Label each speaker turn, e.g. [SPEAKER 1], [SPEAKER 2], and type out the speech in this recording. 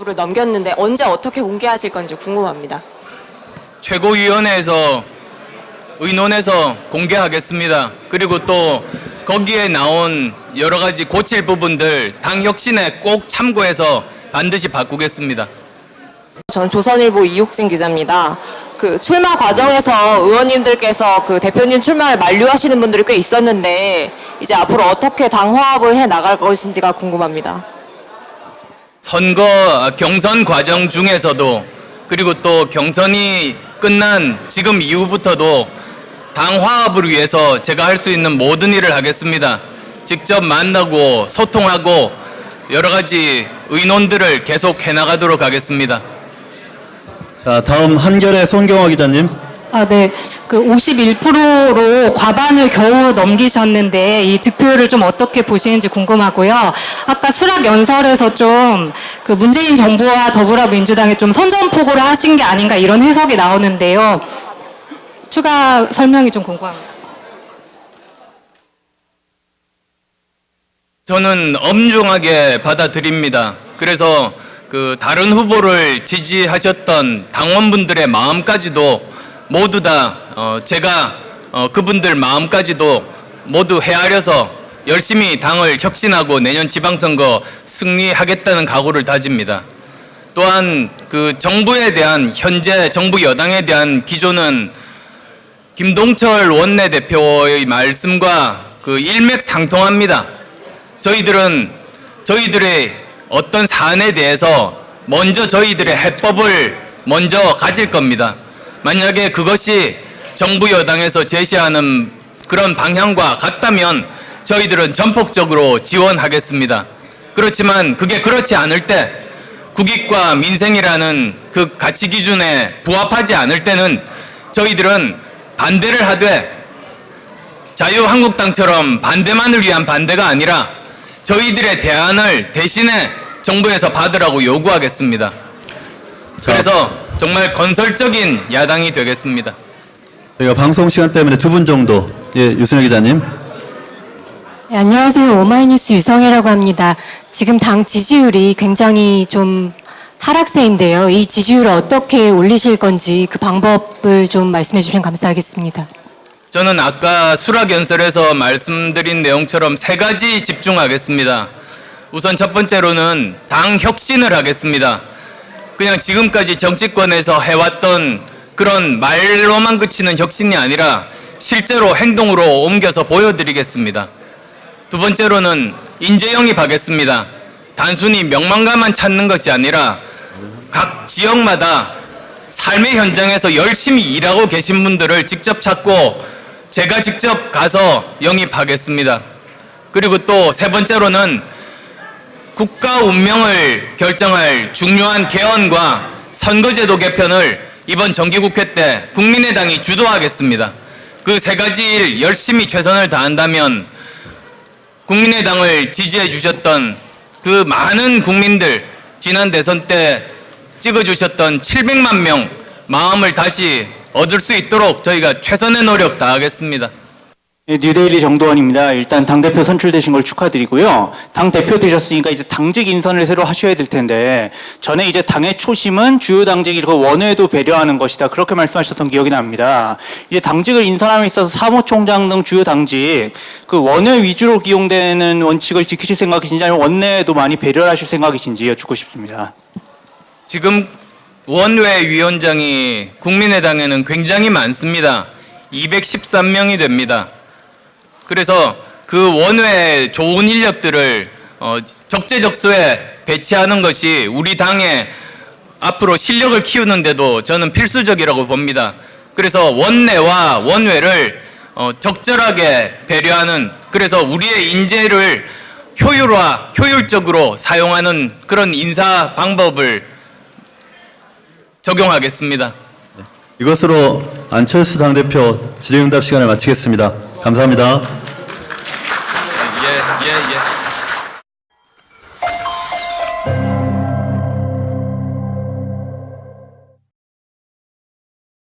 [SPEAKER 1] 으로 넘겼는데 언제 어떻게 공개하실 건지 궁금합니다.
[SPEAKER 2] 최고위원회에서 의논해서 공개하겠습니다. 그리고 또 거기에 나온 여러 가지 고칠 부분들 당 혁신에 꼭 참고해서 반드시 바꾸겠습니다.
[SPEAKER 3] 전 조선일보 이육진 기자입니다. 그 출마 과정에서 의원님들께서 그 대표님 출마를 만류하시는 분들이 꽤 있었는데 이제 앞으로 어떻게 당 화합을 해 나갈 것인지가 궁금합니다.
[SPEAKER 2] 선거 경선 과정 중에서도 그리고 또 경선이 끝난 지금 이후부터도 당 화합을 위해서 제가 할 수 있는 모든 일을 하겠습니다. 직접 만나고 소통하고 여러 가지 의논들을 계속 해나가도록 하겠습니다.
[SPEAKER 4] 자, 다음 한결의 손경화 기자님.
[SPEAKER 5] 아, 네. 그 51%로 과반을 겨우 넘기셨는데 이 득표율을 좀 어떻게 보시는지 궁금하고요. 아까 수락 연설에서 좀 그 문재인 정부와 더불어민주당이 좀 선전포고를 하신 게 아닌가 이런 해석이 나오는데요. 추가 설명이 좀 궁금합니다.
[SPEAKER 2] 저는 엄중하게 받아들입니다. 그래서 그 다른 후보를 지지하셨던 당원분들의 마음까지도 모두 다 어, 제가 어, 그분들 마음까지도 모두 헤아려서 열심히 당을 혁신하고 내년 지방선거 승리하겠다는 각오를 다집니다. 또한 그 정부에 대한 현재 정부 여당에 대한 기조는 김동철 원내대표의 말씀과 그 일맥상통합니다. 저희들은 저희들의 어떤 사안에 대해서 먼저 저희들의 해법을 먼저 가질 겁니다. 만약에 그것이 정부 여당에서 제시하는 그런 방향과 같다면 저희들은 전폭적으로 지원하겠습니다. 그렇지만 그게 그렇지 않을 때 국익과 민생이라는 그 가치 기준에 부합하지 않을 때는 저희들은 반대를 하되 자유한국당처럼 반대만을 위한 반대가 아니라 저희들의 대안을 대신에 정부에서 받으라고 요구하겠습니다. 그래서 정말 건설적인 야당이 되겠습니다.
[SPEAKER 4] 저희가 방송 시간 때문에 두 분 정도. 예, 유순혁 기자님.
[SPEAKER 6] 네, 안녕하세요. 오마이뉴스 유성혜라고 합니다. 지금 당 지지율이 굉장히 좀 하락세인데요. 이 지지율을 어떻게 올리실 건지 그 방법을 좀 말씀해 주시면 감사하겠습니다.
[SPEAKER 2] 저는 아까 수락 연설에서 말씀드린 내용처럼 세 가지 집중하겠습니다. 우선 첫 번째로는 당 혁신을 하겠습니다. 그냥 지금까지 정치권에서 해왔던 그런 말로만 그치는 혁신이 아니라 실제로 행동으로 옮겨서 보여드리겠습니다. 두 번째로는 인재 영입하겠습니다. 단순히 명망가만 찾는 것이 아니라 각 지역마다 삶의 현장에서 열심히 일하고 계신 분들을 직접 찾고 제가 직접 가서 영입하겠습니다. 그리고 또 세 번째로는 국가 운명을 결정할 중요한 개헌과 선거제도 개편을 이번 정기국회 때 국민의당이 주도하겠습니다. 그 세 가지 일 열심히 최선을 다한다면 국민의당을 지지해 주셨던 그 많은 국민들 지난 대선 때 찍어주셨던 700만 명 마음을 다시 얻을 수 있도록 저희가 최선의 노력 다하겠습니다.
[SPEAKER 7] 네, 뉴데일리 정도원입니다. 일단 당대표 선출되신 걸 축하드리고요. 당대표 되셨으니까 이제 당직 인선을 새로 하셔야 될 텐데, 전에 이제 당의 초심은 주요 당직이 그 원외도 배려하는 것이다. 그렇게 말씀하셨던 기억이 납니다. 이제 당직을 인선함에 있어서 사무총장 등 주요 당직, 그 원외 위주로 기용되는 원칙을 지키실 생각이신지 아니면 원내에도 많이 배려를 하실 생각이신지 여쭙고 싶습니다.
[SPEAKER 2] 지금 원외 위원장이 국민의당에는 굉장히 많습니다. 213명이 됩니다. 그래서 그 원외 좋은 인력들을 어, 적재적소에 배치하는 것이 우리 당의 앞으로 실력을 키우는데도 저는 필수적이라고 봅니다. 그래서 원내와 원외를 어, 적절하게 배려하는 그래서 우리의 인재를 효율화, 효율적으로 사용하는 그런 인사 방법을 적용하겠습니다.
[SPEAKER 4] 이것으로 안철수 당대표 질의응답 시간을 마치겠습니다. 감사합니다. 예, 예, 예.